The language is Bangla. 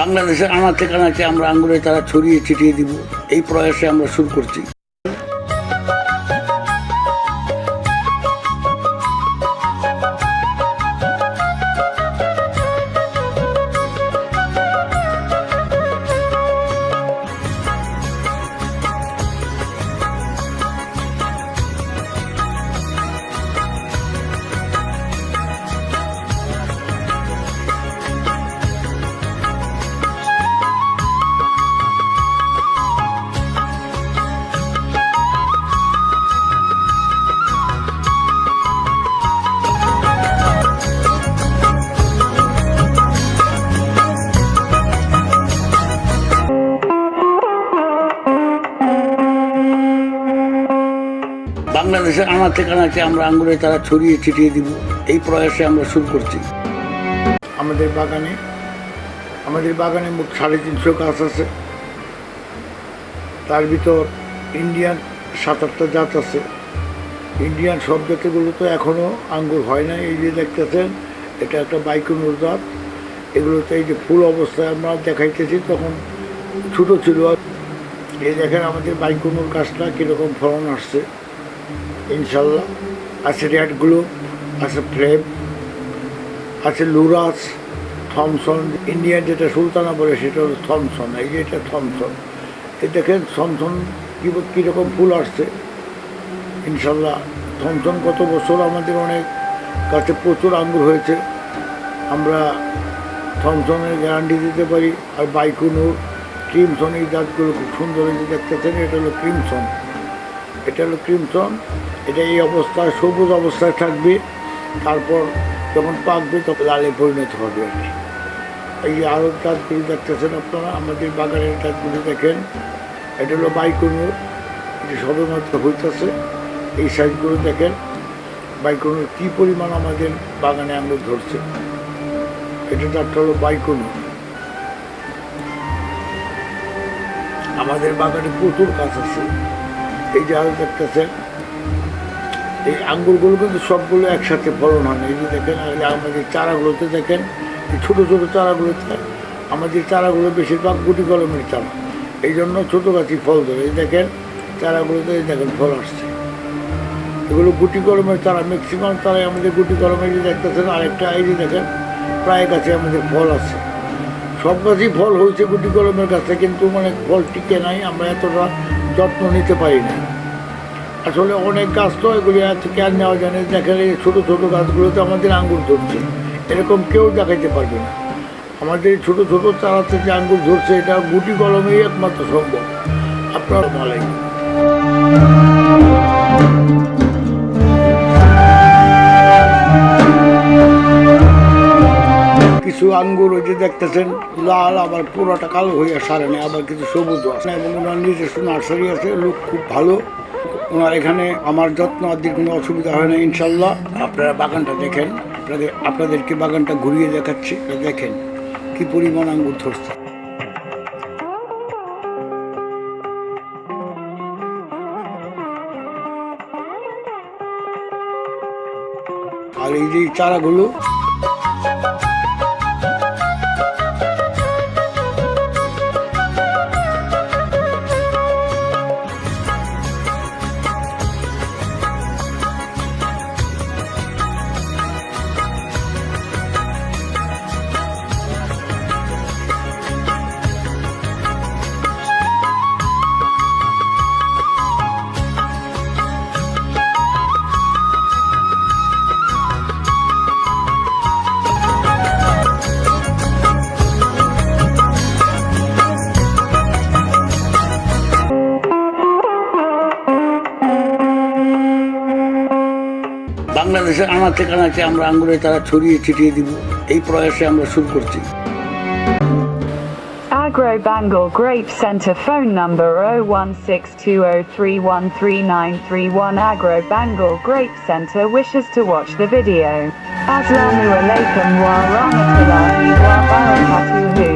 বাংলাদেশের আনাচে কানাচে আমরা আঙ্গুরের তারা ছড়িয়ে ছিটিয়ে দিব। এই প্রয়াসে আমরা শুরু করছি। বাংলাদেশের আনাচে কানাচে আমরা আঙ্গুরের তারা ছড়িয়ে ছিটিয়ে দিব। এই প্রয়াসে আমরা শুরু করছি। আমাদের বাগানে আমাদের বাগানে মোট সাড়ে তিনশো গাছ আছে। তার ভিতর ইন্ডিয়ান সাত আটটা জাত আছে। ইন্ডিয়ান সব জাতিগুলো তো এখনও আঙ্গুর হয় না। এই যে দেখতেছেন, এটা একটা বাইকুনুর জাত। এগুলোতে এই যে ফুল অবস্থায় আমরা দেখাইতেছি, তখন ছোটো ছিল। এই দেখেন আমাদের বাইকুনুর গাছটা কীরকম ফলন আসছে। ইনশাল্লাহ। আছে রেডগুলো আছে ফ্লেম আছে লুরাস থমসন ইন্ডিয়ান যেটা সুলতানা বলে সেটা হলো থমসন এই যে এটা থমসন এই দেখেন থমসন কীরকম ফুল আসছে। ইনশাল্লাহ থমসন গত বছর আমাদের অনেক গাছে প্রচুর আঙ্গুর হয়েছে। আমরা থমসনের গ্যারান্টি দিতে পারি। আর বাইকুনুর ক্রিমসন এই জাতগুলো খুব সুন্দর যে দেখতেছেন, এটা হলো ক্রিমসন এটা হলো ক্রিমসন এটা এই অবস্থায়, সবুজ অবস্থায় থাকবে। তারপর যখন পাকবে তখন লালে পরিণত হবে আর কি। এই আরও গাছগুলি দেখতেছেন আপনারা, আমাদের বাগানের গাছগুলি দেখেন। এটা হলো বাইকুনুর। এটি সবেমাত্র হইতেছে। এই সাইজগুলো দেখেন। বাইকুনুর কী পরিমাণ আমাদের বাগানে আঙুর ধরছে। এটা একটা হলো বাইকুনুর। আমাদের বাগানে প্রচুর গাছ আছে। এই যে আরও দেখতেছেন, এই আঙ্গুরগুলো কিন্তু সবগুলো একসাথে ফলন হয় না। এই যে দেখেন আমাদের চারাগুলোতে দেখেন, এই ছোটো ছোটো চারাগুলোতে আমাদের চারাগুলো বেশিরভাগ গুটি কলমের চারা। এই জন্য ছোটো গাছই ফল ধরে। এই দেখেন, চারাগুলোতে এই দেখেন ফল আসছে। এগুলো গুটি কলমের চারা, ম্যাক্সিমাম চারাই আমাদের গুটি কলমের যে দেখতেছেন, আরেকটা এই যে দেখেন, প্রায় গাছে আমাদের ফল আছে। সব গাছই ফল হয়েছে গুটি কলমের গাছে, কিন্তু মানে ফল টিকে নাই। আমরা এতটা যত্ন নিতে পারি না আসলে অনেক গাছ তো এগুলি থেকে আর নেওয়া যায় না। দেখা যায় ছোটো ছোটো গাছগুলোতে আমাদের আঙ্গুর ধরছে। এরকম কেউ দেখাইতে পারবে না। আমাদের ছোট ছোটো চারাতে যে আঙ্গুর ধরছে, এটা গুটি কলমেই একমাত্র সম্ভব। আপনার মালাই কিছু আঙ্গুর ওই যে দেখতেছেন, লাল, আবার পুরোটা কালো হইয়া সারে না আবার কিছু সবুজ আছে। এবং ওনার নিজস্ব নার্সারি আছে, লোক খুব ভালো। ওনার এখানে আমার যত্ন আর আদির কোনো অসুবিধা হয় না, ইনশাল্লাহ। আপনারা বাগানটা দেখেন, আপনাদের, আপনাদেরকে বাগানটা ঘুরিয়ে দেখাচ্ছি দেখেন, কি পরিমাণ আঙ্গুর ধরছে। আর এই যে চারাগুলো বাংলাদেশের আনাচে কানাচে আমরা আঙ্গুরের তারা ছড়িয়ে ছিটিয়ে দিব এই প্রয়াসে আমরা শুরু করছি Agro Bengal Grape Centre phone number 01620313931 Agro Bengal Grape Centre wishes to watch the video. Aslamu alaikum wa rahmatullahi wa barakatuhu.